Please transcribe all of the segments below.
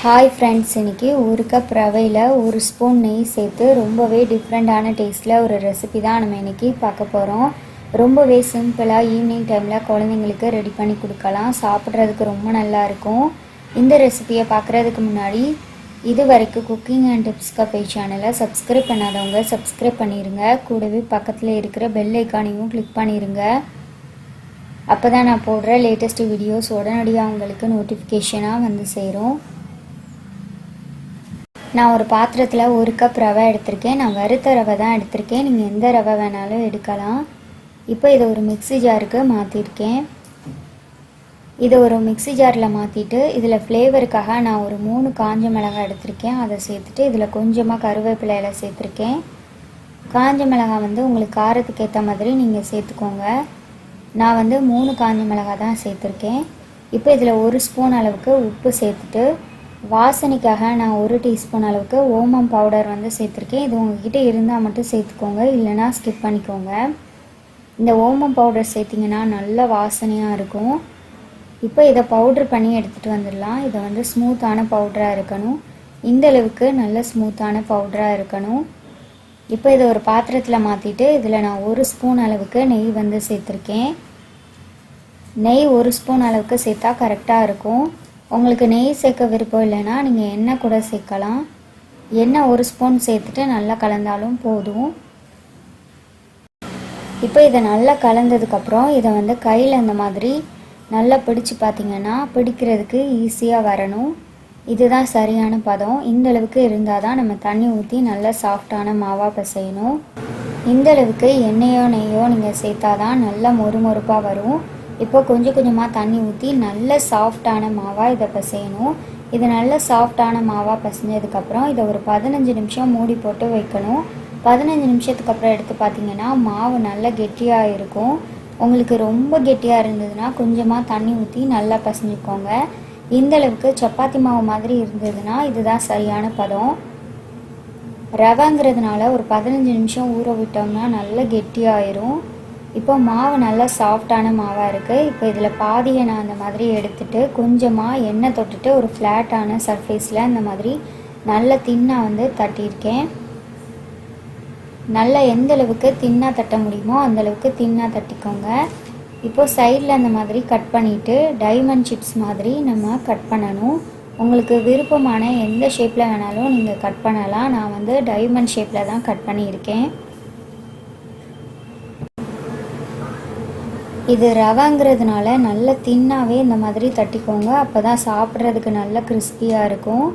Hi friends இன்னைக்கு ஒரு cup ரவையில் ஒரு ஸ்பூன் நெய் சேர்த்து ரொம்பவே டிஃப்ரெண்ட்டான டேஸ்ட்டில் ஒரு ரெசிபி தான் நம்ம இன்றைக்கி பார்க்க போகிறோம் ரொம்பவே சிம்பிளாக ஈவினிங் டைமில் குழந்தைங்களுக்கு ரெடி பண்ணி கொடுக்கலாம். சாப்பிட்றதுக்கு ரொம்ப நல்லா இருக்கும். இந்த ரெசிபியை பார்க்குறதுக்கு முன்னாடி இது வரைக்கும் குக்கிங் அண்ட் டிப்ஸ் கஃபே சேனலை சப்ஸ்கிரைப் பண்ணாதவங்க சப்ஸ்கிரைப் பண்ணிடுங்க கூடவே பக்கத்தில் இருக்கிற பெல் ஐக்கானையும் கிளிக் பண்ணிடுங்க அப்போ தான் நான் போடுற லேட்டஸ்ட் வீடியோஸ் உடனடியாக உங்களுக்கு நோட்டிஃபிகேஷனாக வந்து சேரும். நான் ஒரு பாத்திரத்தில் ஒரு கப் ரவை எடுத்திருக்கேன். நான் வறுத்த ரவை தான் எடுத்திருக்கேன். நீங்கள் எந்த ரவை வேணாலும் எடுக்கலாம். இப்போ இதை ஒரு மிக்ஸி ஜாருக்கு மாற்றிருக்கேன் இதை ஒரு மிக்ஸி ஜாரில் மாற்றிட்டு இதில் ஃப்ளேவருக்காக நான் ஒரு மூணு காஞ்ச மிளகாய் எடுத்திருக்கேன். அதை சேர்த்துட்டு இதில் கொஞ்சமாக கருவேப்பிலையில் சேர்த்துருக்கேன். காஞ்ச மிளகாய் வந்து உங்களுக்கு காரத்துக்கு ஏற்ற மாதிரி நீங்கள் சேர்த்துக்கோங்க. நான் வந்து மூணு காஞ்ச மிளகாய் தான் சேர்த்துருக்கேன். இப்போ இதில் ஒரு ஸ்பூன் அளவுக்கு உப்பு சேர்த்துட்டு வாசனைக்காக நான் ஒரு டீஸ்பூன் அளவுக்கு ஓமம் பவுடர் வந்து சேர்த்துருக்கேன். இது உங்ககிட்ட இருந்தால் மட்டும் சேர்த்துக்கோங்க இல்லைனா ஸ்கிப் பண்ணிக்கோங்க. இந்த ஓமம் பவுடர் சேர்த்திங்கன்னா நல்ல வாசனையாக இருக்கும். இப்போ இதை பவுட்ரு பண்ணி எடுத்துகிட்டு வந்துடலாம். இதை வந்து ஸ்மூத்தான பவுடராக இருக்கணும். இந்த அளவுக்கு நல்ல ஸ்மூத்தான பவுடராக இருக்கணும். இப்போ இதை ஒரு பாத்திரத்தில் மாற்றிட்டு இதில் நான் ஒரு ஸ்பூன் அளவுக்கு நெய் வந்து சேர்த்துருக்கேன். நெய் ஒரு ஸ்பூன் அளவுக்கு சேர்த்தா கரெக்டாக இருக்கும். உங்களுக்கு நெய் சேர்க்க விருப்பம் இல்லைன்னா நீங்கள் எண்ணெய் கூட சேர்க்கலாம். எண்ணெய் ஒரு ஸ்பூன் சேர்த்துட்டு நல்லா கலந்தாலும் போதும். இப்போ இதை நல்லா கலந்ததுக்கப்புறம் இதை வந்து கையில் அந்த மாதிரி நல்லா பிடிச்சு பார்த்தீங்கன்னா பிடிக்கிறதுக்கு ஈஸியாக வரணும். இதுதான் சரியான பதம். இந்த அளவுக்கு இருந்தால் தான் நம்ம தண்ணி ஊற்றி நல்லா சாஃப்டான மாவாக பிசையணும். இந்த அளவுக்கு எண்ணெயோ நெய்யோ நீங்கள் சேர்த்தா தான் நல்லா மொறுமொறுப்பாக வரும். இப்போ கொஞ்சம் கொஞ்சமாக தண்ணி ஊற்றி நல்ல சாஃப்டான மாவாக இதை பிசையணும். இது நல்ல சாஃப்டான மாவாக பிசைஞ்சதுக்கப்புறம் இதை ஒரு பதினஞ்சு நிமிஷம் மூடி போட்டு வைக்கணும். பதினஞ்சு நிமிஷத்துக்கு அப்புறம் எடுத்து பார்த்தீங்கன்னா மாவு நல்லா கெட்டியாக இருக்கும். உங்களுக்கு ரொம்ப கெட்டியாக இருந்ததுன்னா கொஞ்சமாக தண்ணி ஊற்றி நல்லா பசஞ்சுக்கோங்க. இந்த அளவுக்கு சப்பாத்தி மாவு மாதிரி இருந்ததுன்னா இதுதான் சரியான பதம். ரவைங்கிறதுனால ஒரு பதினஞ்சு நிமிஷம் ஊற விட்டோம்னா நல்லா கெட்டியாயிரும். இப்போ மாவு நல்லா சாஃப்டான மாவாக இருக்குது இப்போ இதில் பாதியை நான் அந்த மாதிரி எடுத்துட்டு கொஞ்சமாக எண்ணெய் தொட்டுட்டு ஒரு ஃப்ளாட்டான சர்ஃபேஸில் அந்த மாதிரி நல்ல தின்னாக வந்து தட்டியிருக்கேன். நல்லா எந்த அளவுக்கு தின்னாக தட்ட முடியுமோ அந்த அளவுக்கு தின்னாக தட்டிக்கோங்க. இப்போது சைடில் அந்த மாதிரி கட் பண்ணிவிட்டு டைமண்ட் சிப்ஸ் மாதிரி நம்ம கட் பண்ணணும். உங்களுக்கு விருப்பமான எந்த ஷேப்பில் வேணாலும் நீங்கள் கட் பண்ணலாம். நான் வந்து டைமண்ட் ஷேப்பில் தான் கட் பண்ணியிருக்கேன். இது ரவைங்கிறதுனால நல்ல தின்னாவே இந்த மாதிரி தட்டிக்கோங்க. அப்போ தான் சாப்பிட்றதுக்கு நல்ல கிறிஸ்பியாக இருக்கும்.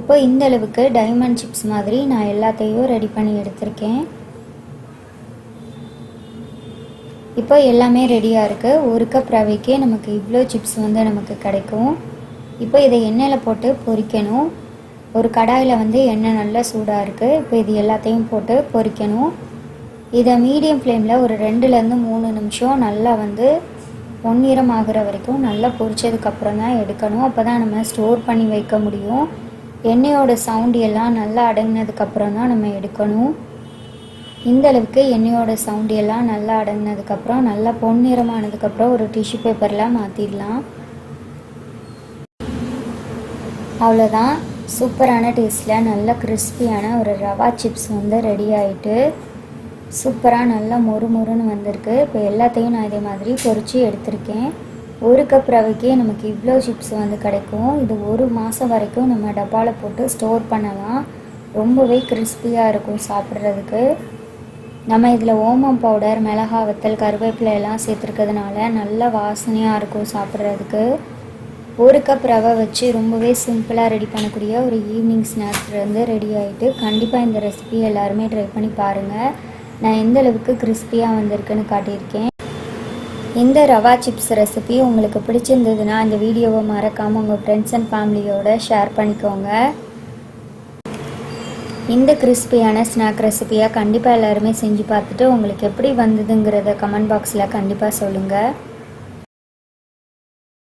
இப்போ இந்த அளவுக்கு டைமண்ட் சிப்ஸ் மாதிரி நான் எல்லாத்தையும் ரெடி பண்ணி எடுத்திருக்கேன். இப்போ எல்லாமே ரெடியாக இருக்குது ஒரு கப் ரவைக்கே நமக்கு இவ்வளோ சிப்ஸ் வந்து நமக்கு கிடைக்கும். இப்போ இதை எண்ணெயில் போட்டு பொரிக்கணும் ஒரு கடாயில் வந்து எண்ணெய் நல்லா சூடாக இருக்குது இப்போ இது எல்லாத்தையும் போட்டு பொரிக்கணும் இதை மீடியம் ஃப்ளேமில் ஒரு ரெண்டுலேருந்து மூணு நிமிஷம் நல்லா வந்து பொன்னிறம் ஆகிற வரைக்கும் நல்லா பொரிச்சதுக்கப்புறம் தான் எடுக்கணும். அப்போ தான் நம்ம ஸ்டோர் பண்ணி வைக்க முடியும். எண்ணெயோட சவுண்டு எல்லாம் நல்லா அடங்கினதுக்கப்புறம் தான் நம்ம எடுக்கணும். இந்த அளவுக்கு எண்ணெயோட சவுண்டு எல்லாம் நல்லா அடங்கினதுக்கப்புறம் நல்லா பொன்னிறமானதுக்கப்புறம் ஒரு டிஷ்யூ பேப்பரில் மாற்றிடலாம் அவ்வளோதான் சூப்பரான டேஸ்ட்டில் நல்ல கிறிஸ்பியான ஒரு ரவா சிப்ஸ் வந்து ரெடி ஆகிட்டு சூப்பராக நல்லா மொறு மொறுன்னு வந்திருக்கு. இப்போ எல்லாத்தையும் நான் இதே மாதிரி பொரித்து எடுத்திருக்கேன். ஒரு கப் ரவைக்கே நமக்கு இவ்வளோ சிப்ஸ் வந்து கிடைக்கும். இது ஒரு மாதம் வரைக்கும் நம்ம டப்பாவில் போட்டு ஸ்டோர் பண்ணலாம். ரொம்பவே கிறிஸ்பியாக இருக்கும் சாப்பிட்றதுக்கு. நம்ம இதில் ஓமம் பவுடர் மிளகா வத்தல் கருவேப்பிலை எல்லாம் சேர்த்துருக்கிறதுனால நல்லா வாசனையாக இருக்கும் சாப்பிட்றதுக்கு. ஒரு கப் ரவை வச்சு ரொம்பவே சிம்பிளாக ரெடி பண்ணக்கூடிய ஒரு ஈவினிங் ஸ்நாக்ஸ் வந்து ரெடி ஆகிட்டு கண்டிப்பாக இந்த ரெசிபி எல்லாருமே ட்ரை பண்ணி பாருங்கள் நான் எந்த அளவுக்கு கிறிஸ்பியாக வந்திருக்குன்னு காட்டியிருக்கேன். இந்த ரவா சிப்ஸ் ரெசிபி உங்களுக்கு பிடிச்சிருந்ததுன்னா இந்த வீடியோவை மறக்காமல் உங்கள் ஃப்ரெண்ட்ஸ் அண்ட் ஃபேமிலியோட ஷேர் பண்ணிக்கோங்க. இந்த கிறிஸ்பியான ஸ்நாக் ரெசிபியாக கண்டிப்பாக எல்லாருமே செஞ்சு பார்த்துட்டு உங்களுக்கு எப்படி வந்ததுங்கிறத கமெண்ட் பாக்ஸில் கண்டிப்பாக சொல்லுங்கள்